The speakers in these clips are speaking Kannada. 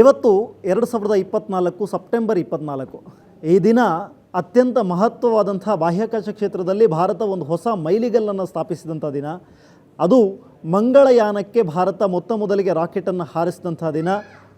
ಇವತ್ತು ಎರಡು ಸಾವಿರದ ಇಪ್ಪತ್ತ್ನಾಲ್ಕು ಸೆಪ್ಟೆಂಬರ್ ಇಪ್ಪತ್ತ್ನಾಲ್ಕು ಈ ದಿನ ಅತ್ಯಂತ ಮಹತ್ವವಾದಂಥ ಬಾಹ್ಯಾಕಾಶ ಕ್ಷೇತ್ರದಲ್ಲಿ ಭಾರತ ಒಂದು ಹೊಸ ಮೈಲಿಗಲ್ಲನ್ನು ಸ್ಥಾಪಿಸಿದಂಥ ದಿನ. ಅದು ಮಂಗಳಯಾನಕ್ಕೆ ಭಾರತ ಮೊತ್ತ ಮೊದಲಿಗೆ ರಾಕೆಟನ್ನು ಹಾರಿಸಿದಂಥ ದಿನ.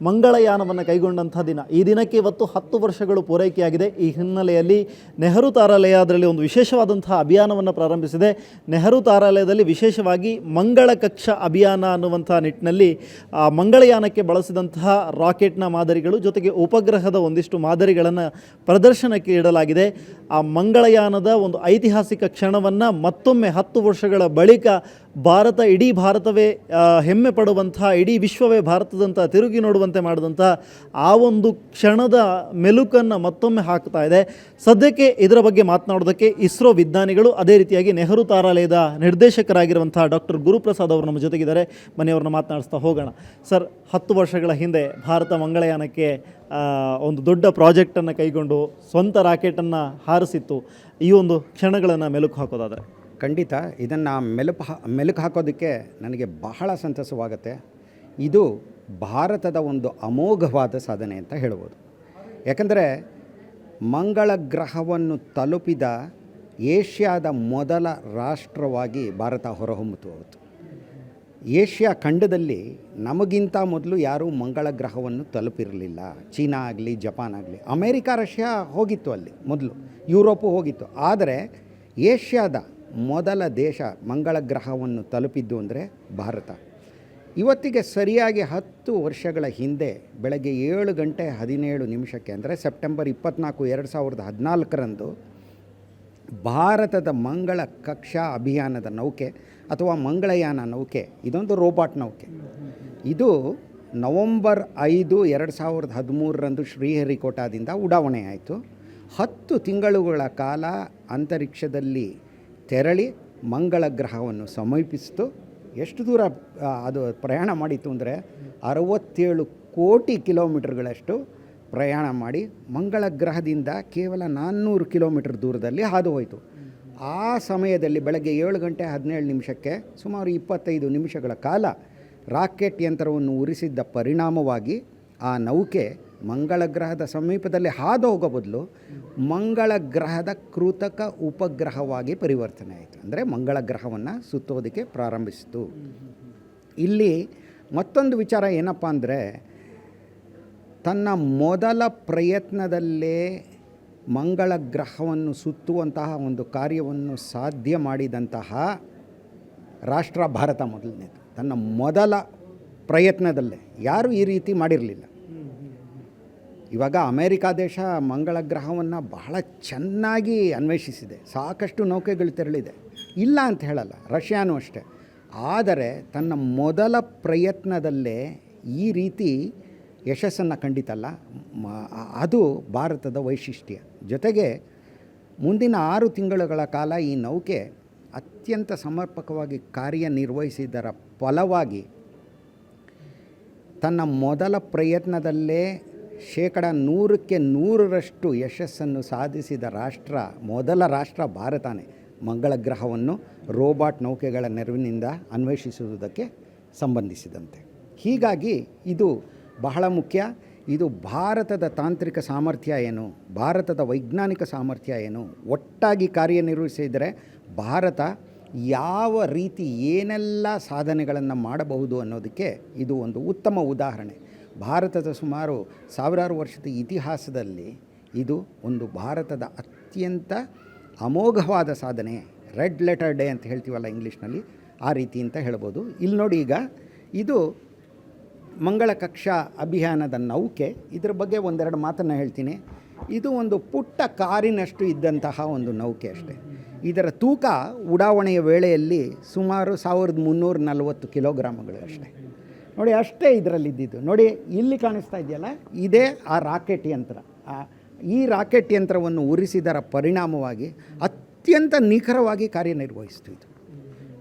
ಮಂಗಳಯಾನವನ್ನು ಕೈಗೊಂಡಂಥ ದಿನ. ಈ ದಿನಕ್ಕೆ ಇವತ್ತು ಹತ್ತು ವರ್ಷಗಳು ಪೂರೈಕೆಯಾಗಿದೆ. ಈ ಹಿನ್ನೆಲೆಯಲ್ಲಿ ನೆಹರು ತಾರಾಲಯ ಅದರಲ್ಲಿ ಒಂದು ವಿಶೇಷವಾದಂತಹ ಅಭಿಯಾನವನ್ನು ಪ್ರಾರಂಭಿಸಿದೆ. ನೆಹರು ತಾರಾಲಯದಲ್ಲಿ ವಿಶೇಷವಾಗಿ ಮಂಗಳ ಕಕ್ಷ ಅಭಿಯಾನ ಅನ್ನುವಂಥ ನಿಟ್ಟಿನಲ್ಲಿ, ಆ, ಮಂಗಳಯಾನಕ್ಕೆ ಬಳಸಿದಂತಹ ರಾಕೆಟ್ನ ಮಾದರಿಗಳು, ಜೊತೆಗೆ ಉಪಗ್ರಹದ ಒಂದಿಷ್ಟು ಮಾದರಿಗಳನ್ನು ಪ್ರದರ್ಶನಕ್ಕೆ ಇಡಲಾಗಿದೆ. ಆ ಮಂಗಳಯಾನದ ಒಂದು ಐತಿಹಾಸಿಕ ಕ್ಷಣವನ್ನು ಮತ್ತೊಮ್ಮೆ ಹತ್ತು ವರ್ಷಗಳ ಬಳಿಕ ಭಾರತ ಇಡೀ ಭಾರತವೇ ಹೆಮ್ಮೆ ಪಡುವಂಥ, ಇಡೀ ವಿಶ್ವವೇ ಭಾರತದಂಥ ತಿರುಗಿ ನೋಡುವಂತೆ ಮಾಡಿದಂಥ ಆ ಒಂದು ಕ್ಷಣದ ಮೆಲುಕನ್ನು ಮತ್ತೊಮ್ಮೆ ಹಾಕ್ತಾ ಇದೆ. ಸದ್ಯಕ್ಕೆ ಇದರ ಬಗ್ಗೆ ಮಾತನಾಡೋದಕ್ಕೆ ಇಸ್ರೋ ವಿಜ್ಞಾನಿಗಳು ಅದೇ ರೀತಿಯಾಗಿ ನೆಹರು ತಾರಾಲಯದ ನಿರ್ದೇಶಕರಾಗಿರುವಂಥ ಡಾಕ್ಟರ್ ಗುರುಪ್ರಸಾದ್ ಅವರು ನಮ್ಮ ಜೊತೆಗಿದ್ದಾರೆ. ಮನೆಯವ್ರನ್ನ ಮಾತನಾಡಿಸ್ತಾ ಹೋಗೋಣ. ಸರ್, ಹತ್ತು ವರ್ಷಗಳ ಹಿಂದೆ ಭಾರತ ಮಂಗಳಯಾನಕ್ಕೆ ಒಂದು ದೊಡ್ಡ ಪ್ರಾಜೆಕ್ಟನ್ನು ಕೈಗೊಂಡು ಸ್ವಂತ ರಾಕೆಟನ್ನು ಹಾರಿಸಿತ್ತು. ಈ ಒಂದು ಕ್ಷಣಗಳನ್ನು ಮೆಲುಕು ಹಾಕೋದಾದರೆ. ಖಂಡಿತ ಇದನ್ನು ಮೆಲುಕು ಹಾ, ಮೆಲುಕು ಹಾಕೋದಕ್ಕೆ ನನಗೆ ಬಹಳ ಸಂತಸವಾಗುತ್ತೆ. ಇದು ಭಾರತದ ಒಂದು ಅಮೋಘವಾದ ಸಾಧನೆ ಅಂತ ಹೇಳ್ಬೋದು. ಯಾಕಂದರೆ ಮಂಗಳ ಗ್ರಹವನ್ನು ತಲುಪಿದ ಏಷ್ಯಾದ ಮೊದಲ ರಾಷ್ಟ್ರವಾಗಿ ಭಾರತ ಹೊರಹೊಮ್ಮತು ಅವತ್ತು. ಏಷ್ಯಾ ಖಂಡದಲ್ಲಿ ನಮಗಿಂತ ಮೊದಲು ಯಾರೂ ಮಂಗಳ ಗ್ರಹವನ್ನು ತಲುಪಿರಲಿಲ್ಲ. ಚೀನಾ ಆಗಲಿ, ಜಪಾನ್ ಆಗಲಿ, ಅಮೇರಿಕಾ, ರಷ್ಯಾ ಹೋಗಿತ್ತು ಅಲ್ಲಿ ಮೊದಲು. ಯುರೋಪು ಹೋಗಿತ್ತು. ಆದರೆ ಏಷ್ಯಾದ ಮೊದಲ ದೇಶ ಮಂಗಳ ಗ್ರಹವನ್ನು ತಲುಪಿದ್ದು ಅಂದರೆ ಭಾರತ. ಇವತ್ತಿಗೆ ಸರಿಯಾಗಿ ಹತ್ತು ವರ್ಷಗಳ ಹಿಂದೆ ಬೆಳಗ್ಗೆ ಏಳು ಗಂಟೆ ಹದಿನೇಳು ನಿಮಿಷಕ್ಕೆ ಅಂದರೆ ಸೆಪ್ಟೆಂಬರ್ ಇಪ್ಪತ್ನಾಲ್ಕು ಎರಡು ಸಾವಿರದ ಹದಿನಾಲ್ಕರಂದು ಭಾರತದ ಮಂಗಳ ಕಕ್ಷಾ ಅಭಿಯಾನದ ನೌಕೆ ಅಥವಾ ಮಂಗಳಯಾನ ನೌಕೆ, ಇದೊಂದು ರೋಬಾಟ್ ನೌಕೆ. ಇದು ನವಂಬರ್ ಐದು ಎರಡು ಸಾವಿರದ ಹದಿಮೂರರಂದು ಶ್ರೀಹರಿಕೋಟಾದಿಂದ ಉಡಾವಣೆ ಆಯಿತು. ಹತ್ತು ತಿಂಗಳುಗಳ ಕಾಲ ಅಂತರಿಕ್ಷದಲ್ಲಿ ತೆರಳಿ ಮಂಗಳ ಗ್ರಹವನ್ನು ಸಮೀಪಿಸಿತು. ಎಷ್ಟು ದೂರ ಅದು ಪ್ರಯಾಣ ಮಾಡಿತ್ತು ಅಂದರೆ ಅರವತ್ತೇಳು ಕೋಟಿ ಕಿಲೋಮೀಟರ್ಗಳಷ್ಟು ಪ್ರಯಾಣ ಮಾಡಿ ಮಂಗಳ ಗ್ರಹದಿಂದ ಕೇವಲ ನಾನ್ನೂರು ಕಿಲೋಮೀಟರ್ ದೂರದಲ್ಲಿ ಹಾದು ಹೋಯಿತು. ಆ ಸಮಯದಲ್ಲಿ ಬೆಳಗ್ಗೆ ಏಳು ಗಂಟೆ ಹದಿನೇಳು ನಿಮಿಷಕ್ಕೆ ಸುಮಾರು ಇಪ್ಪತ್ತೈದು ನಿಮಿಷಗಳ ಕಾಲ ರಾಕೆಟ್ ಯಂತ್ರವನ್ನು ಉರಿಸಿದ್ದ ಪರಿಣಾಮವಾಗಿ ಆ ನೌಕೆ ಮಂಗಳ ಗ್ರಹದ ಸಮೀಪದಲ್ಲಿ ಹಾದು ಹೋಗೋ ಬದಲು ಮಂಗಳ ಗ್ರಹದ ಕೃತಕ ಉಪಗ್ರಹವಾಗಿ ಪರಿವರ್ತನೆ ಆಯಿತು. ಅಂದರೆ ಮಂಗಳ ಗ್ರಹವನ್ನು ಸುತ್ತೋದಕ್ಕೆ ಪ್ರಾರಂಭಿಸಿತು. ಇಲ್ಲಿ ಮತ್ತೊಂದು ವಿಚಾರ ಏನಪ್ಪ ಅಂದರೆ ತನ್ನ ಮೊದಲ ಪ್ರಯತ್ನದಲ್ಲೇ ಮಂಗಳ ಗ್ರಹವನ್ನು ಸುತ್ತುವಂತಹ ಒಂದು ಕಾರ್ಯವನ್ನು ಸಾಧ್ಯ ಮಾಡಿದಂತಹ ರಾಷ್ಟ್ರ ಭಾರತ ಮೊದಲನೇದು. ತನ್ನ ಮೊದಲ ಪ್ರಯತ್ನದಲ್ಲೇ. ಯಾರೂ ಈ ರೀತಿ ಮಾಡಿರಲಿಲ್ಲ. ಇವಾಗ ಅಮೇರಿಕಾ ದೇಶ ಮಂಗಳ ಗ್ರಹವನ್ನು ಬಹಳ ಚೆನ್ನಾಗಿ ಅನ್ವೇಷಿಸಿದೆ. ಸಾಕಷ್ಟು ನೌಕೆಗಳು ತೆರಳಿದೆ. ಇಲ್ಲ ಅಂತ ಹೇಳಲ್ಲ, ರಷ್ಯಾನೂ ಅಷ್ಟೇ. ಆದರೆ ತನ್ನ ಮೊದಲ ಪ್ರಯತ್ನದಲ್ಲೇ ಈ ರೀತಿ ಯಶಸ್ಸನ್ನು ಕಂಡಿತಲ್ಲ ಅದು ಭಾರತದ ವೈಶಿಷ್ಟ್ಯ. ಜೊತೆಗೆ ಮುಂದಿನ ಆರು ತಿಂಗಳುಗಳ ಕಾಲ ಈ ನೌಕೆ ಅತ್ಯಂತ ಸಮರ್ಪಕವಾಗಿ ಕಾರ್ಯನಿರ್ವಹಿಸಿದರ ಫಲವಾಗಿ ತನ್ನ ಮೊದಲ ಪ್ರಯತ್ನದಲ್ಲೇ ಶೇಕಡ ನೂರಕ್ಕೆ ನೂರರಷ್ಟು ಯಶಸ್ಸನ್ನು ಸಾಧಿಸಿದ ರಾಷ್ಟ್ರ, ಮೊದಲ ರಾಷ್ಟ್ರ ಭಾರತನೇ ಮಂಗಳ ಗ್ರಹವನ್ನು ರೋಬಾಟ್ ನೌಕೆಗಳ ನೆರವಿನಿಂದ ಅನ್ವೇಷಿಸುವುದಕ್ಕೆ ಸಂಬಂಧಿಸಿದಂತೆ. ಹೀಗಾಗಿ ಇದು ಬಹಳ ಮುಖ್ಯ. ಇದು ಭಾರತದ ತಾಂತ್ರಿಕ ಸಾಮರ್ಥ್ಯ ಏನು? ಭಾರತದ ವೈಜ್ಞಾನಿಕ ಸಾಮರ್ಥ್ಯ ಏನು? ಒಟ್ಟಾಗಿ ಕಾರ್ಯನಿರ್ವಹಿಸಿದರೆ ಭಾರತ ಯಾವ ರೀತಿ ಏನೆಲ್ಲ ಸಾಧನೆಗಳನ್ನು ಮಾಡಬಹುದು ಅನ್ನೋದಕ್ಕೆ ಇದು ಒಂದು ಉತ್ತಮ ಉದಾಹರಣೆ. ಭಾರತದ ಸುಮಾರು ಸಾವಿರಾರು ವರ್ಷದ ಇತಿಹಾಸದಲ್ಲಿ ಇದು ಒಂದು ಭಾರತದ ಅತ್ಯಂತ ಅಮೋಘವಾದ ಸಾಧನೆ, ರೆಡ್ ಲೆಟರ್ ಡೇ ಅಂತ ಹೇಳ್ತೀವಲ್ಲ ಇಂಗ್ಲೀಷ್ನಲ್ಲಿ, ಆ ರೀತಿ ಅಂತ ಹೇಳ್ಬೋದು. ಇಲ್ಲಿ ನೋಡಿ ಈಗ, ಇದು ಮಂಗಳ ಕಕ್ಷಾ ಅಭಿಯಾನದ ನೌಕೆ. ಇದರ ಬಗ್ಗೆ ಒಂದೆರಡು ಮಾತನ್ನು ಹೇಳ್ತೀನಿ. ಇದು ಒಂದು ಪುಟ್ಟ ಕಾರಿನಷ್ಟು ಇದ್ದಂತಹ ಒಂದು ನೌಕೆ ಅಷ್ಟೇ. ಇದರ ತೂಕ ಉಡಾವಣೆಯ ವೇಳೆಯಲ್ಲಿ ಸುಮಾರು ಸಾವಿರದ ಮುನ್ನೂರ ನಲವತ್ತು ಕಿಲೋಗ್ರಾಮ್ಗಳು ಅಷ್ಟೇ. ನೋಡಿ, ಅಷ್ಟೇ ಇದರಲ್ಲಿ ಇದ್ದಿದ್ದು ನೋಡಿ, ಇಲ್ಲಿ ಕಾಣಿಸ್ತಾ ಇದೆಯಲ್ಲ, ಇದೇ ಆ ರಾಕೆಟ್ ಯಂತ್ರ. ಈ ರಾಕೆಟ್ ಯಂತ್ರವನ್ನು ಉರಿಸಿದರ ಪರಿಣಾಮವಾಗಿ ಅತ್ಯಂತ ನಿಖರವಾಗಿ ಕಾರ್ಯನಿರ್ವಹಿಸ್ತು ಇದು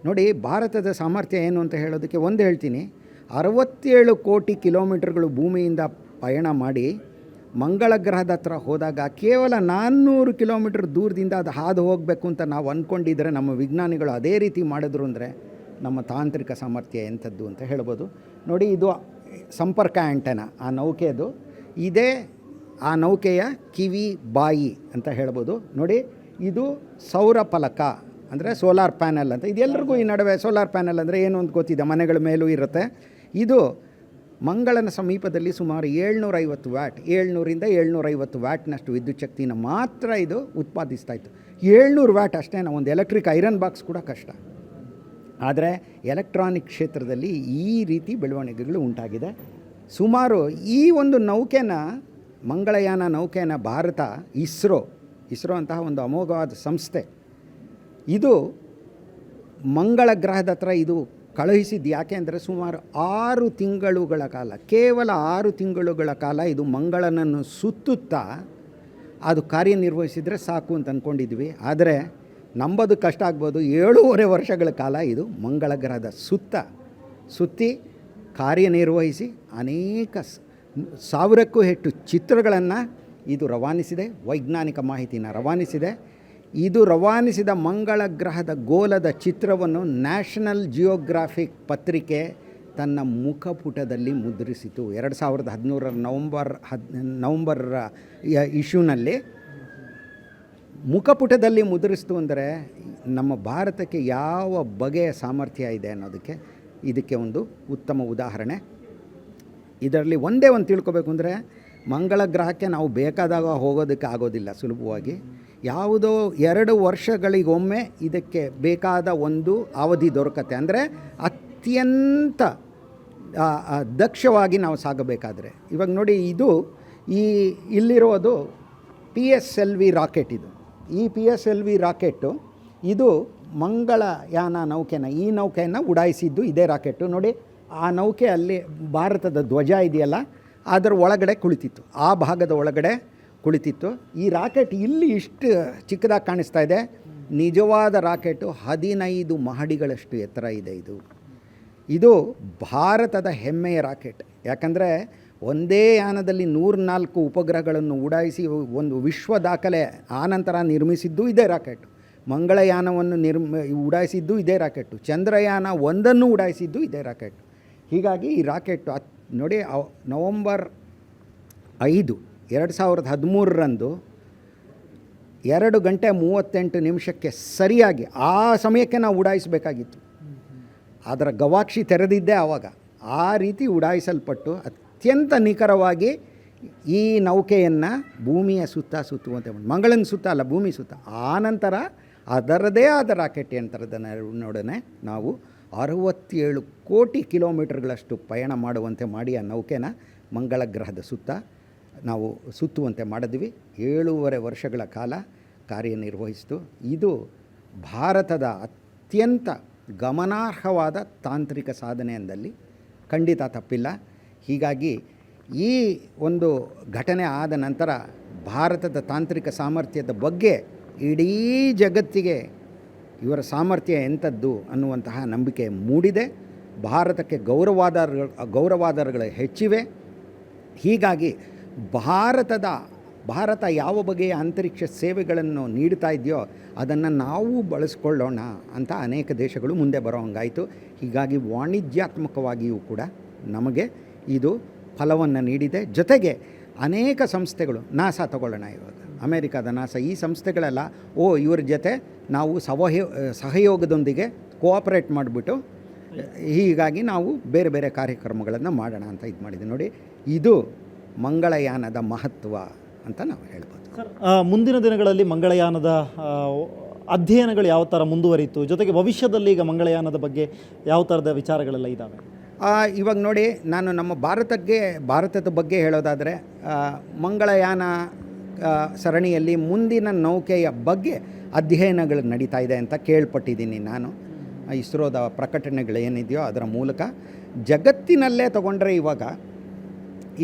ನೋಡಿ, ಭಾರತದ ಸಾಮರ್ಥ್ಯ ಏನು ಅಂತ ಹೇಳೋದಕ್ಕೆ ಒಂದು ಹೇಳ್ತೀನಿ. ಅರವತ್ತೇಳು ಕೋಟಿ ಕಿಲೋಮೀಟರ್ಗಳು ಭೂಮಿಯಿಂದ ಪಯಣ ಮಾಡಿ ಮಂಗಳ ಗ್ರಹದ ಹತ್ರ ಹೋದಾಗ ಕೇವಲ ನಾನ್ನೂರು ಕಿಲೋಮೀಟರ್ ದೂರದಿಂದ ಅದು ಹಾದು ಹೋಗಬೇಕು ಅಂತ ನಾವು ಅಂದ್ಕೊಂಡಿದ್ರೆ ನಮ್ಮ ವಿಜ್ಞಾನಿಗಳು ಅದೇ ರೀತಿ ಮಾಡಿದ್ರು ಅಂದರೆ ನಮ್ಮ ತಾಂತ್ರಿಕ ಸಾಮರ್ಥ್ಯ ಎಂಥದ್ದು ಅಂತ ಹೇಳ್ಬೋದು. ನೋಡಿ ಇದು ಸಂಪರ್ಕ ಆ್ಯಂಟೆನ ಆ ನೌಕೆದು ಇದೇ ಆ ನೌಕೆಯ ಕಿವಿ ಬಾಯಿ ಅಂತ ಹೇಳ್ಬೋದು. ನೋಡಿ, ಇದು ಸೌರ ಫಲಕ ಅಂದರೆ ಸೋಲಾರ್ ಪ್ಯಾನಲ್ ಅಂತ. ಇದೆಲ್ಲರಿಗೂ ಈ ನಡುವೆ ಸೋಲಾರ್ ಪ್ಯಾನಲ್ ಅಂದರೆ ಏನು ಅಂತ ಗೊತ್ತಿದೆ? ಮನೆಗಳ ಮೇಲೂ ಇರುತ್ತೆ. ಇದು ಮಂಗಳನ ಸಮೀಪದಲ್ಲಿ ಸುಮಾರು ಏಳ್ನೂರೈವತ್ತು ವ್ಯಾಟ್, ಏಳ್ನೂರಿಂದ ಏಳ್ನೂರೈವತ್ತು ವ್ಯಾಟ್ನಷ್ಟು ವಿದ್ಯುತ್ ಶಕ್ತಿನ ಮಾತ್ರ ಇದು ಉತ್ಪಾದಿಸ್ತಾ ಇತ್ತು. ಏಳ್ನೂರು ವ್ಯಾಟ್ ಅಷ್ಟೇ ಒಂದು ಎಲೆಕ್ಟ್ರಿಕ್ ಐರನ್ ಬಾಕ್ಸ್ ಕೂಡ ಕಷ್ಟ. ಆದರೆ ಎಲೆಕ್ಟ್ರಾನಿಕ್ ಕ್ಷೇತ್ರದಲ್ಲಿ ಈ ರೀತಿ ಬೆಳವಣಿಗೆಗಳು ಉಂಟಾಗಿದೆ. ಸುಮಾರು ಈ ಒಂದು ನೌಕೆನ, ಮಂಗಳಯಾನ ನೌಕೆನ ಭಾರತ, ಇಸ್ರೋ ಇಸ್ರೋ ಅಂತಹ ಒಂದು ಅಮೋಘವಾದ ಸಂಸ್ಥೆ, ಇದು ಮಂಗಳ ಗ್ರಹದ ಹತ್ರ ಇದು ಕಳುಹಿಸಿದ್ದು ಯಾಕೆ ಅಂದರೆ ಸುಮಾರು ಆರು ತಿಂಗಳುಗಳ ಕಾಲ, ಕೇವಲ ಆರು ತಿಂಗಳುಗಳ ಕಾಲ ಇದು ಮಂಗಳನನ್ನು ಸುತ್ತುತ್ತಾ ಅದು ಕಾರ್ಯನಿರ್ವಹಿಸಿದರೆ ಸಾಕು ಅಂತ ಅಂದ್ಕೊಂಡಿದ್ವಿ. ಆದರೆ ನಂಬೋದು ಕಷ್ಟ ಆಗ್ಬೋದು. ಏಳೂವರೆ ವರ್ಷಗಳ ಕಾಲ ಇದು ಮಂಗಳ ಗ್ರಹದ ಸುತ್ತ. ಸುತ್ತಿ ಕಾರ್ಯನಿರ್ವಹಿಸಿ ಅನೇಕ ಸಾವಿರಕ್ಕೂ ಹೆಚ್ಚು ಚಿತ್ರಗಳನ್ನು ಇದು ರವಾನಿಸಿದೆ. ವೈಜ್ಞಾನಿಕ ಮಾಹಿತಿನ ರವಾನಿಸಿದೆ. ಇದು ರವಾನಿಸಿದ ಮಂಗಳ ಗ್ರಹದ ಗೋಲದ ಚಿತ್ರವನ್ನು ನ್ಯಾಷನಲ್ ಜಿಯೋಗ್ರಾಫಿಕ್ ಪತ್ರಿಕೆ ತನ್ನ ಮುಖಪುಟದಲ್ಲಿ ಮುದ್ರಿಸಿತು. ಎರಡು ಸಾವಿರದ ಹದಿಮೂರರ ನವಂಬರ್ ಹದ್ ನವಂಬರ್ ಇಶ್ಯೂನಲ್ಲಿ ಮುಖಪುಟದಲ್ಲಿ ಮುದ್ರಿಸ್ತು ಅಂದರೆ ನಮ್ಮ ಭಾರತಕ್ಕೆ ಯಾವ ಬಗೆಯ ಸಾಮರ್ಥ್ಯ ಇದೆ ಅನ್ನೋದಕ್ಕೆ ಇದಕ್ಕೆ ಒಂದು ಉತ್ತಮ ಉದಾಹರಣೆ. ಇದರಲ್ಲಿ ಒಂದೇ ಒಂದು ತಿಳ್ಕೊಬೇಕು ಅಂದರೆ ಮಂಗಳ ಗ್ರಹಕ್ಕೆ ನಾವು ಬೇಕಾದಾಗ ಹೋಗೋದಕ್ಕೆ ಆಗೋದಿಲ್ಲ ಸುಲಭವಾಗಿ. ಯಾವುದೋ ಎರಡು ವರ್ಷಗಳಿಗೊಮ್ಮೆ ಇದಕ್ಕೆ ಬೇಕಾದ ಒಂದು ಅವಧಿ ದೊರಕತ್ತೆ. ಅಂದರೆ ಅತ್ಯಂತ ದಕ್ಷವಾಗಿ ನಾವು ಸಾಗಬೇಕಾದ್ರೆ. ಇವಾಗ ನೋಡಿ ಇದು ಈ, ಇಲ್ಲಿರೋದು P S L V rocket ಇದು. ಈ P S L V rocket ಇದು ಮಂಗಳಯಾನ ನೌಕೆನ, ಈ ನೌಕೆಯನ್ನು ಉಡಾಯಿಸಿದ್ದು ಇದೇ ರಾಕೆಟ್ಟು. ನೋಡಿ, ಆ ನೌಕೆ ಅಲ್ಲಿ ಭಾರತದ ಧ್ವಜ ಇದೆಯಲ್ಲ, ಅದರ ಒಳಗಡೆ ಕುಳಿತಿತ್ತು. ಆ ಭಾಗದ ಒಳಗಡೆ ಕುಳಿತಿತ್ತು. ಈ ರಾಕೆಟ್ ಇಲ್ಲಿ ಇಷ್ಟು ಚಿಕ್ಕದಾಗಿ ಕಾಣಿಸ್ತಾ ಇದೆ. ನಿಜವಾದ ರಾಕೆಟು ಹದಿನೈದು ಮಹಡಿಗಳಷ್ಟು ಎತ್ತರ ಇದೆ ಇದು. ಇದು ಭಾರತದ ಹೆಮ್ಮೆಯ ರಾಕೆಟ್. ಯಾಕಂದರೆ ಒಂದೇ ಯಾನದಲ್ಲಿ ನೂರ್ನಾಲ್ಕು ಉಪಗ್ರಹಗಳನ್ನು ಉಡಾಯಿಸಿ ಒಂದು ವಿಶ್ವ ದಾಖಲೆ ಆನಂತರ ನಿರ್ಮಿಸಿದ್ದು ಇದೇ ರಾಕೆಟ್. ಮಂಗಳಯಾನವನ್ನು ನಿರ್ಮ, ಉಡಾಯಿಸಿದ್ದು ಇದೇ ರಾಕೆಟು. ಚಂದ್ರಯಾನ ಒಂದನ್ನು ಉಡಾಯಿಸಿದ್ದು ಇದೇ ರಾಕೆಟ್. ಹೀಗಾಗಿ ಈ ರಾಕೆಟ್ ಅತ್ ನೋಡಿ ನವಂಬರ್ ಐದು, ಎರಡು ಸಾವಿರದ ಹದಿಮೂರರಂದು ಎರಡು ಗಂಟೆ ಮೂವತ್ತೆಂಟು ನಿಮಿಷಕ್ಕೆ ಸರಿಯಾಗಿ ಆ ಸಮಯಕ್ಕೆ ನಾವು ಉಡಾಯಿಸಬೇಕಾಗಿತ್ತು. ಅದರ ಗವಾಕ್ಷಿ ತೆರೆದಿದ್ದೆ ಆವಾಗ. ಆ ರೀತಿ ಉಡಾಯಿಸಲ್ಪಟ್ಟು ಅತ್ಯಂತ ನಿಖರವಾಗಿ ಈ ನೌಕೆಯನ್ನು ಭೂಮಿಯ ಸುತ್ತ ಸುತ್ತುವಂತೆ ಮಂಗಳನ ಸುತ್ತ ಅಲ್ಲ, ಭೂಮಿ ಸುತ್ತ. ಆನಂತರ ಅದರದೇ ಆದ ರಾಕೆಟ್ ಯಂತ್ರದ ನಾವು ಅರವತ್ತೇಳು ಕೋಟಿ ಕಿಲೋಮೀಟರ್ಗಳಷ್ಟು ಪಯಣ ಮಾಡುವಂತೆ ಮಾಡಿ ಆ ನೌಕೆನ ಮಂಗಳ ಗ್ರಹದ ಸುತ್ತ ನಾವು ಸುತ್ತುವಂತೆ ಮಾಡಿದ್ವಿ. ಏಳೂವರೆ ವರ್ಷಗಳ ಕಾಲ ಕಾರ್ಯನಿರ್ವಹಿಸಿತು. ಇದು ಭಾರತದ ಅತ್ಯಂತ ಗಮನಾರ್ಹವಾದ ತಾಂತ್ರಿಕ ಸಾಧನೆ ಅಂದಲ್ಲಿ ಖಂಡಿತ ತಪ್ಪಿಲ್ಲ. ಹೀಗಾಗಿ ಈ ಒಂದು ಘಟನೆ ಆದ ನಂತರ ಭಾರತದ ತಾಂತ್ರಿಕ ಸಾಮರ್ಥ್ಯದ ಬಗ್ಗೆ ಇಡೀ ಜಗತ್ತಿಗೆ ಇವರ ಸಾಮರ್ಥ್ಯ ಎಂಥದ್ದು ಅನ್ನುವಂತಹ ನಂಬಿಕೆ ಮೂಡಿದೆ. ಭಾರತಕ್ಕೆ ಗೌರವಾಧಾರಗಳು ಗೌರವಾಧಾರಗಳು ಹೆಚ್ಚಿವೆ. ಹೀಗಾಗಿ ಭಾರತದ, ಭಾರತ ಯಾವ ಬಗೆಯ ಅಂತರಿಕ್ಷ ಸೇವೆಗಳನ್ನು ನೀಡ್ತಾ ಇದೆಯೋ ಅದನ್ನು ನಾವು ಬಳಸ್ಕೊಳ್ಳೋಣ ಅಂತ ಅನೇಕ ದೇಶಗಳು ಮುಂದೆ ಬರೋ ಹಂಗಾಯಿತು ಹೀಗಾಗಿ ವಾಣಿಜ್ಯಾತ್ಮಕವಾಗಿಯೂ ಕೂಡ ನಮಗೆ ಇದು ಫಲವನ್ನು ನೀಡಿದೆ. ಜೊತೆಗೆ ಅನೇಕ ಸಂಸ್ಥೆಗಳು, ನಾಸಾ ತಗೊಳ್ಳೋಣ ಇವಾಗ. ಅಮೇರಿಕಾದ ನಾಸಾ, ಈ ಸಂಸ್ಥೆಗಳೆಲ್ಲ, ಓ, ಇವ್ರ ಜೊತೆ ನಾವು ಸಹಯೋಗದೊಂದಿಗೆ ಕೋಆಪರೇಟ್ ಮಾಡಿಬಿಟ್ಟು, ಹೀಗಾಗಿ ನಾವು ಬೇರೆ ಬೇರೆ ಕಾರ್ಯಕ್ರಮಗಳನ್ನು ಮಾಡೋಣ ಅಂತ ಇದು ಮಾಡಿದ್ವಿ ನೋಡಿ, ಇದು ಮಂಗಳಯಾನದ ಮಹತ್ವ ಅಂತ ನಾವು ಹೇಳ್ಬೋದು. ಸರ್ ಮುಂದಿನ ದಿನಗಳಲ್ಲಿ ಮಂಗಳಯಾನದ ಅಧ್ಯಯನಗಳು ಯಾವ ಥರ ಮುಂದುವರಿತು? ಜೊತೆಗೆ ಭವಿಷ್ಯದಲ್ಲಿ ಈಗ ಮಂಗಳಯಾನದ ಬಗ್ಗೆ ಯಾವ ಥರದ ವಿಚಾರಗಳೆಲ್ಲ ಇದ್ದಾವೆ ಇವಾಗ ನೋಡಿ, ನಾನು ನಮ್ಮ ಭಾರತಕ್ಕೆ, ಭಾರತದ ಬಗ್ಗೆ ಹೇಳೋದಾದರೆ ಮಂಗಳಯಾನ ಸರಣಿಯಲ್ಲಿ ಮುಂದಿನ ನೌಕೆಯ ಬಗ್ಗೆ ಅಧ್ಯಯನಗಳು ನಡೀತಾ ಇದೆ ಅಂತ ಕೇಳ್ಪಟ್ಟಿದ್ದೀನಿ ನಾನು. ಇಸ್ರೋದ ಪ್ರಕಟಣೆಗಳು ಏನಿದೆಯೋ ಅದರ ಮೂಲಕ. ಜಗತ್ತಿನಲ್ಲೇ ತಗೊಂಡ್ರೆ ಇವಾಗ,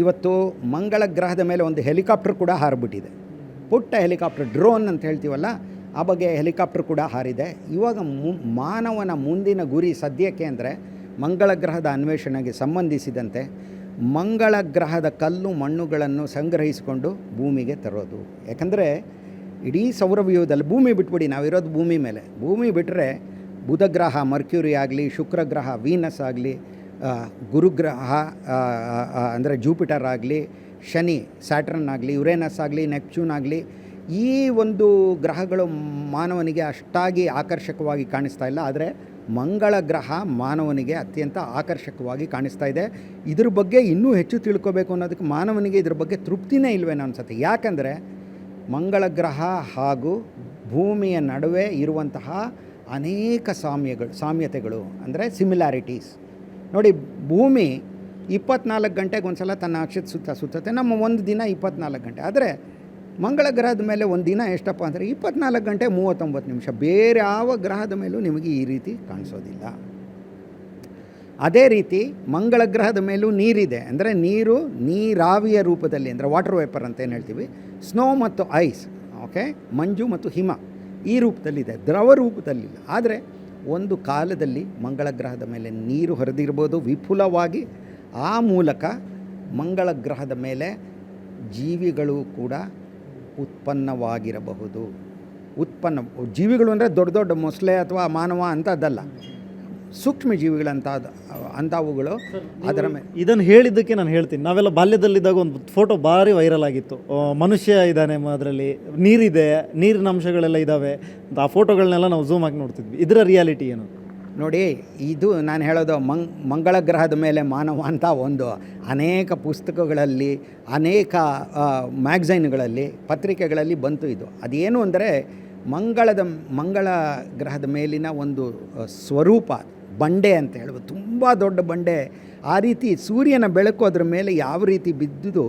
ಇವತ್ತು ಮಂಗಳ ಗ್ರಹದ ಮೇಲೆ ಒಂದು ಹೆಲಿಕಾಪ್ಟರ್ ಕೂಡ ಹಾರಿಬಿಟ್ಟಿದೆ. ಪುಟ್ಟ ಹೆಲಿಕಾಪ್ಟರ್, ಡ್ರೋನ್ ಅಂತ ಹೇಳ್ತೀವಲ್ಲ, ಆ ಬಗ್ಗೆ ಹೆಲಿಕಾಪ್ಟರ್ ಕೂಡ ಹಾರಿದೆ. ಇವಾಗ ಮು, ಮಾನವನ ಮುಂದಿನ ಗುರಿ ಸದ್ಯಕ್ಕೆ ಅಂದರೆ ಮಂಗಳ ಗ್ರಹದ ಅನ್ವೇಷಣೆಗೆ ಸಂಬಂಧಿಸಿದಂತೆ ಮಂಗಳ ಗ್ರಹದ ಕಲ್ಲು ಮಣ್ಣುಗಳನ್ನು ಸಂಗ್ರಹಿಸಿಕೊಂಡು ಭೂಮಿಗೆ ತರೋದು. ಯಾಕಂದರೆ ಇಡೀ ಸೌರವ್ಯೂಹದಲ್ಲಿ ಭೂಮಿ ಬಿಟ್ಬಿಡಿ ನಾವಿರೋದು ಭೂಮಿ ಮೇಲೆ. ಭೂಮಿ ಬಿಟ್ಟರೆ ಬುಧ ಗ್ರಹ ಮರ್ಕ್ಯೂರಿ ಆಗಲಿ ಶುಕ್ರ ಗ್ರಹ ವೀನಸ್ ಆಗಲಿ ಗುರುಗ್ರಹ ಅಂದರೆ ಜೂಪಿಟರ್ ಆಗಲಿ, ಶನಿ, ಸ್ಯಾಟ್ರನ್ ಆಗಲಿ, ಯುರೇನಸ್ ಆಗಲಿ, ನೆಪ್ಚೂನ್ ಆಗಲಿ, ಈ ಒಂದು ಗ್ರಹಗಳು ಮಾನವನಿಗೆ ಅಷ್ಟಾಗಿ ಆಕರ್ಷಕವಾಗಿ ಕಾಣಿಸ್ತಾ ಇಲ್ಲ. ಆದರೆ ಮಂಗಳ ಗ್ರಹ ಮಾನವನಿಗೆ ಅತ್ಯಂತ ಆಕರ್ಷಕವಾಗಿ ಕಾಣಿಸ್ತಾ ಇದೆ. ಇದ್ರ ಬಗ್ಗೆ ಇನ್ನೂ ಹೆಚ್ಚು ತಿಳ್ಕೋಬೇಕು ಅನ್ನೋದಕ್ಕೆ ಮಾನವನಿಗೆ ಇದ್ರ ಬಗ್ಗೆ ತೃಪ್ತಿನೇ ಇಲ್ವೇನೋ ಅನ್ಸುತ್ತೆ. ಯಾಕಂದರೆ ಮಂಗಳ ಗ್ರಹ ಹಾಗೂ ಭೂಮಿಯ ನಡುವೆ ಇರುವಂತಹ ಅನೇಕ ಸಾಮ್ಯಗಳು, ಸಾಮ್ಯತೆಗಳು, ಅಂದರೆ ಸಿಮಿಲಾರಿಟೀಸ್ ನೋಡಿ, ಭೂಮಿ ಇಪ್ಪತ್ನಾಲ್ಕು ಗಂಟೆಗೆ ಒಂದು ಸಲ ತನ್ನ ಅಕ್ಷದ ಸುತ್ತ ಸುತ್ತುತ್ತೆ, ನಮ್ಮ ಒಂದು ದಿನ ಇಪ್ಪತ್ನಾಲ್ಕು ಗಂಟೆ. ಆದರೆ ಮಂಗಳ ಗ್ರಹದ ಮೇಲೆ ಒಂದು ದಿನ ಎಷ್ಟಪ್ಪ ಅಂದರೆ ಇಪ್ಪತ್ನಾಲ್ಕು ಗಂಟೆ ಮೂವತ್ತೊಂಬತ್ತು ನಿಮಿಷ. ಬೇರೆ ಯಾವ ಗ್ರಹದ ಮೇಲೂ ನಿಮಗೆ ಈ ರೀತಿ ಕಾಣಿಸೋದಿಲ್ಲ. ಅದೇ ರೀತಿ ಮಂಗಳ ಗ್ರಹದ ಮೇಲೂ ನೀರಿದೆ. ಅಂದರೆ ನೀರು ನೀರಾವಿಯ ರೂಪದಲ್ಲಿ ಅಂದರೆ ವಾಟರ್ ವೇಪರ್ ಅಂತ ಏನು ಹೇಳ್ತೀವಿ? ಸ್ನೋ ಮತ್ತು ಐಸ್ ಓಕೆ ಮಂಜು ಮತ್ತು ಹಿಮ ಈ ರೂಪದಲ್ಲಿದೆ. ದ್ರವ ರೂಪದಲ್ಲಿಲ್ಲ. ಆದರೆ ಒಂದು ಕಾಲದಲ್ಲಿ ಮಂಗಳ ಗ್ರಹದ ಮೇಲೆ ನೀರು ಹರಿದಿರ್ಬೋದು ವಿಪುಲವಾಗಿ. ಆ ಮೂಲಕ ಮಂಗಳ ಗ್ರಹದ ಮೇಲೆ ಜೀವಿಗಳು ಕೂಡ ಉತ್ಪನ್ನವಾಗಿರಬಹುದು. ಉತ್ಪನ್ನ ಜೀವಿಗಳು ಅಂದರೆ ದೊಡ್ಡ ದೊಡ್ಡ ಮೊಸಳೆ ಅಥವಾ ಮಾನವ ಅಂಥದ್ದಲ್ಲ ಸೂಕ್ಷ್ಮ ಜೀವಿಗಳಂತ ಅಂಥವುಗಳು ಅದರ ಮೇಲೆ ಇದನ್ನು ಹೇಳಿದ್ದಕ್ಕೆ ನಾನು ಹೇಳ್ತೀನಿ. ನಾವೆಲ್ಲ ಬಾಲ್ಯದಲ್ಲಿದ್ದಾಗ ಒಂದು ಫೋಟೋ ಭಾರಿ ವೈರಲ್ ಆಗಿತ್ತು. ಮನುಷ್ಯ ಇದ್ದಾನೆ ಅದರಲ್ಲಿ. ನೀರಿದೆ ನೀರಿನ ಅಂಶಗಳೆಲ್ಲ ಇದ್ದಾವೆ ಆ ಫೋಟೋಗಳನ್ನೆಲ್ಲ ನಾವು ಝೂಮ್ ಹಾಕಿ ನೋಡ್ತಿದ್ವಿ. ಇದರ ರಿಯಾಲಿಟಿ ಏನು? ನೋಡಿ, ಇದು ನಾನು ಹೇಳೋದು ಮಂಗ್, ಮಂಗಳ ಗ್ರಹದ ಮೇಲೆ ಮಾನವ ಅಂತ ಒಂದು ಅನೇಕ ಪುಸ್ತಕಗಳಲ್ಲಿ, ಅನೇಕ ಮ್ಯಾಗ್ಝೈನ್ಗಳಲ್ಲಿ, ಪತ್ರಿಕೆಗಳಲ್ಲಿ ಬಂತು ಇದು. ಅದೇನು ಅಂದರೆ ಮಂಗಳದ, ಮಂಗಳ ಗ್ರಹದ ಮೇಲಿನ ಒಂದು ಸ್ವರೂಪ, ಬಂಡೆ ಅಂತ ಹೇಳ್ಬೋದು ತುಂಬ ದೊಡ್ಡ ಬಂಡೆ. ಆ ರೀತಿ ಸೂರ್ಯನ ಬೆಳಕು ಅದರ ಮೇಲೆ ಯಾವ ರೀತಿ ಬಿದ್ದುದು,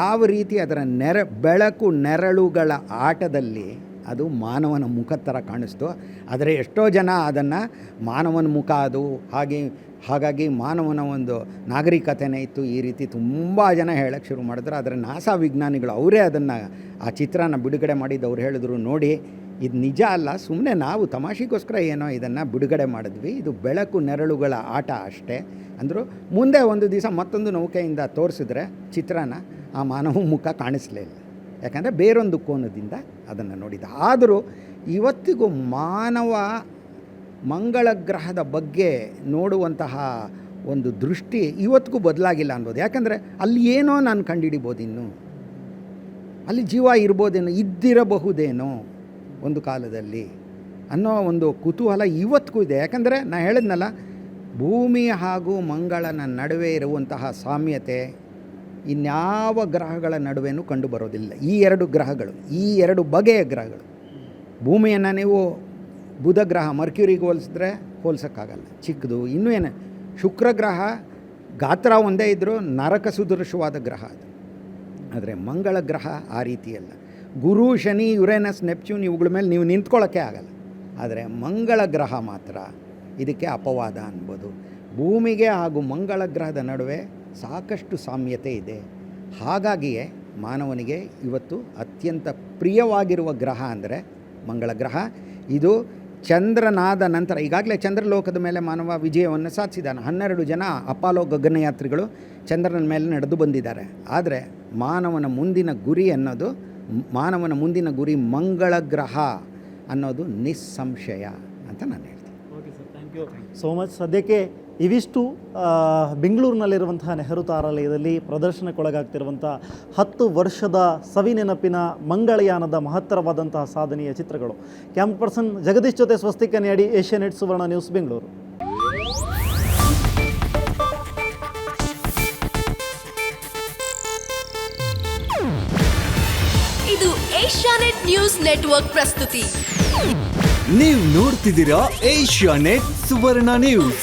ಯಾವ ರೀತಿ ಅದರ ನೆರ, ಬೆಳಕು ನೆರಳುಗಳ ಆಟದಲ್ಲಿ ಅದು ಮಾನವನ ಮುಖ ಥರ ಕಾಣಿಸ್ತು. ಆದರೆ ಎಷ್ಟೋ ಜನ ಅದನ್ನು ಮಾನವನ ಮುಖ ಅದು, ಹಾಗೆ, ಹಾಗಾಗಿ ಮಾನವನ ಒಂದು ನಾಗರಿಕತೆನೇ ಇತ್ತು. ಈ ರೀತಿ ತುಂಬ ಜನ ಹೇಳಕ್ಕೆ ಶುರು ಮಾಡಿದ್ರು. ಆದರೆ ನಾಸಾ ವಿಜ್ಞಾನಿಗಳು ಅವರೇ ಅದನ್ನು, ಆ ಚಿತ್ರನ ಬಿಡುಗಡೆ ಮಾಡಿದ್ದು ಅವ್ರು ಹೇಳಿದ್ರು ನೋಡಿ, ಇದು ನಿಜ ಅಲ್ಲ ಸುಮ್ಮನೆ ನಾವು ತಮಾಷೆಗೋಸ್ಕರ ಏನೋ ಇದನ್ನು ಬಿಡುಗಡೆ ಮಾಡಿದ್ವಿ. ಇದು ಬೆಳಕು ನೆರಳುಗಳ ಆಟ ಅಷ್ಟೇ ಅಂದರು. ಮುಂದೆ ಒಂದು ದಿವಸ ಮತ್ತೊಂದು ನೌಕೆಯಿಂದ ತೋರಿಸಿದ್ರೆ ಚಿತ್ರನ ಆ ಮಾನವ ಮುಖ ಕಾಣಿಸ್ಲಿಲ್ಲ ಯಾಕಂದರೆ ಬೇರೊಂದು ಕೋನದಿಂದ ಅದನ್ನು ನೋಡಿದ. ಆದರೂ ಇವತ್ತಿಗೂ ಮಾನವ ಮಂಗಳ ಗ್ರಹದ ಬಗ್ಗೆ ನೋಡುವಂತಹ ಒಂದು ದೃಷ್ಟಿ ಇವತ್ತಿಗೂ ಬದಲಾಗಿಲ್ಲ ಅನ್ಬೋದು. ಯಾಕಂದರೆ ಅಲ್ಲಿ ಏನೋ ನಾನು ಕಂಡುಹಿಡಿಬೋದಿನ್ನು ಅಲ್ಲಿ ಜೀವ ಇರ್ಬೋದೇನೋ, ಇದ್ದಿರಬಹುದೇನೋ ಒಂದು ಕಾಲದಲ್ಲಿ ಅನ್ನೋ ಒಂದು ಕುತೂಹಲ ಇವತ್ತಿಗೂ ಇದೆ. ಯಾಕಂದರೆ ನಾನು ಹೇಳಿದ್ನಲ್ಲ ಭೂಮಿ ಹಾಗೂ ಮಂಗಳನ ನಡುವೆ ಇರುವಂತಹ ಸಾಮ್ಯತೆ ಇನ್ಯಾವ ಗ್ರಹಗಳ ನಡುವೆನೂ ಕಂಡುಬರೋದಿಲ್ಲ. ಈ ಎರಡು ಗ್ರಹಗಳು, ಈ ಎರಡು ಬಗೆಯ ಗ್ರಹಗಳು. ಭೂಮಿಯನ್ನು ನೀವು ಬುಧ ಗ್ರಹ ಮರ್ಕ್ಯೂರಿಗೆ ಹೋಲಿಸಿದ್ರೆ ಹೋಲ್ಸೋಕ್ಕಾಗಲ್ಲ. ಚಿಕ್ಕದು, ಇನ್ನೂ ಏನು, ಶುಕ್ರ ಗ್ರಹ ಗಾತ್ರ ಒಂದೇ ಇದ್ದರೂ ನರಕ ಸುದೃಶವಾದ ಗ್ರಹ ಅದು. ಆದರೆ ಮಂಗಳ ಗ್ರಹ ಆ ರೀತಿಯಲ್ಲ. ಗುರು, ಶನಿ, ಯುರೇನಸ್, ನೆಪ್ಚ್ಯೂನ್ ಇವುಗಳ ಮೇಲೆ ನೀವು ನಿಂತ್ಕೊಳ್ಳೋಕ್ಕೆ ಆಗಲ್ಲ. ಆದರೆ ಮಂಗಳ ಗ್ರಹ ಮಾತ್ರ ಇದಕ್ಕೆ ಅಪವಾದ ಅನ್ಬೋದು. ಭೂಮಿಗೆ ಹಾಗೂ ಮಂಗಳ ಗ್ರಹದ ನಡುವೆ ಸಾಕಷ್ಟು ಸಾಮ್ಯತೆ ಇದೆ. ಹಾಗಾಗಿಯೇ ಮಾನವನಿಗೆ ಇವತ್ತು ಅತ್ಯಂತ ಪ್ರಿಯವಾಗಿರುವ ಗ್ರಹ ಅಂದರೆ ಮಂಗಳ ಗ್ರಹ. ಇದು ಚಂದ್ರನಾದ ನಂತರ ಈಗಾಗಲೇ ಚಂದ್ರಲೋಕದ ಮೇಲೆ ಮಾನವ ವಿಜಯವನ್ನು ಸಾಧಿಸಿದ್ದಾನೆ. ಹನ್ನೆರಡು ಜನ ಅಪಾಲೋ ಗಗನಯಾತ್ರಿಗಳು ಚಂದ್ರನ ಮೇಲೆ ನಡೆದು ಬಂದಿದ್ದಾರೆ. ಆದರೆ ಮಾನವನ ಮುಂದಿನ ಗುರಿ ಅನ್ನೋದು ಮಾನವನ ಮುಂದಿನ ಗುರಿ ಮಂಗಳ ಗ್ರಹ ಅನ್ನೋದು ನಿಸ್ಸಂಶಯ ಅಂತ ನಾನು ಹೇಳ್ತೀನಿ. Okay sir thank you so much ಸದ್ಯಕ್ಕೆ ಇವಿಷ್ಟು ಬೆಂಗಳೂರಿನಲ್ಲಿರುವಂತಹ ನೆಹರು ತಾರಾಲಯದಲ್ಲಿ ಪ್ರದರ್ಶನಕ್ಕೊಳಗಾಗ್ತಿರುವಂಥ ಹತ್ತು ವರ್ಷದ ಸವಿನೆನಪಿನ ಮಂಗಳಯಾನದ ಮಹತ್ತರವಾದಂತಹ ಸಾಧನೆಯ ಚಿತ್ರಗಳು. ಕ್ಯಾಂಪ್ ಪರ್ಸನ್ ಜಗದೀಶ್ ಜೊತೆ ಸ್ವಸ್ತಿಕ ಏಷ್ಯಾನೆಟ್ ಸುವರ್ಣ ನ್ಯೂಸ್ ಬೆಂಗಳೂರು. ಇದು ಏಷ್ಯಾನೆಟ್ ನ್ಯೂಸ್ ನೆಟ್ವರ್ಕ್ ಪ್ರಸ್ತುತಿ. ನೀವು ನೋಡ್ತಿದ್ದೀರಾ ಏಷ್ಯಾನೆಟ್ ಸುವರ್ಣ ನ್ಯೂಸ್.